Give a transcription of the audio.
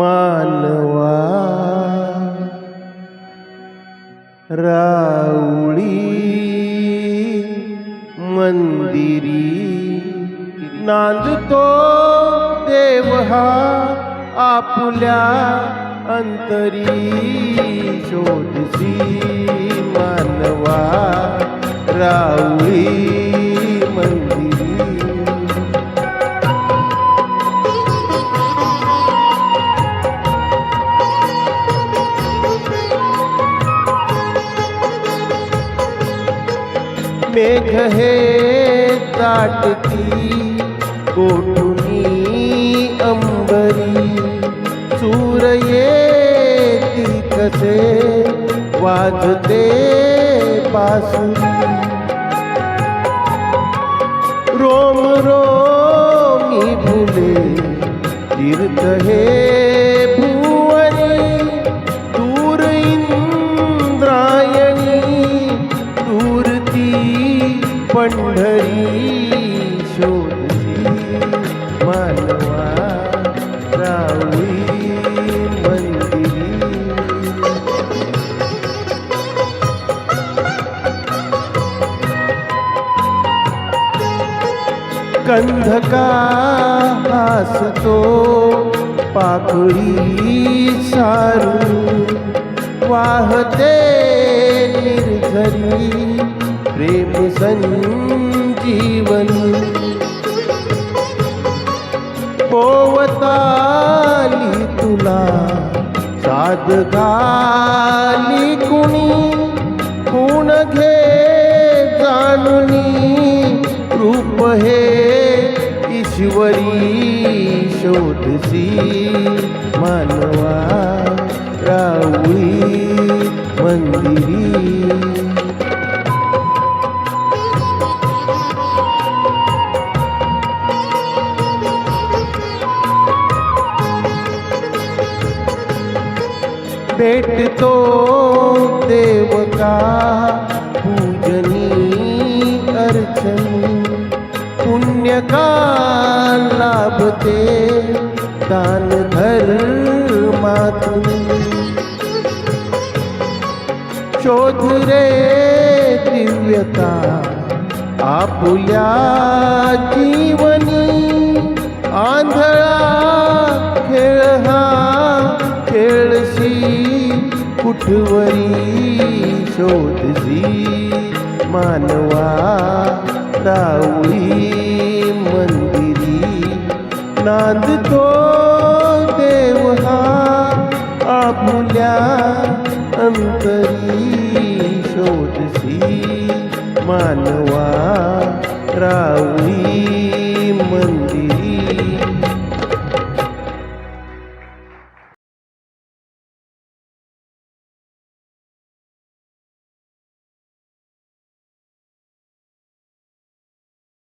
मानवा. राऊळी मंदिरी नांदतो देव आपल्या अंतरी शोधसी. मेघ हे ताटती कोठुनी अंबरी। सूर येती कसे वाजते बासुरी रोम रोमी फुले तीर्थ हे पंढरी शोधती मानवा रावळी मंदिरी। गंधका हासतो पाकळी सारू वाहते निर्झरी। प्रेम संजीवनी। पोवताली तुला साध घाली कुणी कोण घे जाणुनी रूप हे ईश्वरी शोधसी, मानवा राऊळी मंदिरी। भेटतो देव का पूजनी अर्चनी। पुण्य का लाभते दान धर्मातून शोध रे दिव्यता आपुल्या जीवनी। आंधळा खेळ हा कुठवरी शोधजी मानवा राऊळी मंदिरी. नांदतो देव हा आपुल्या अंतरी. शोधसी मानवा राऊळी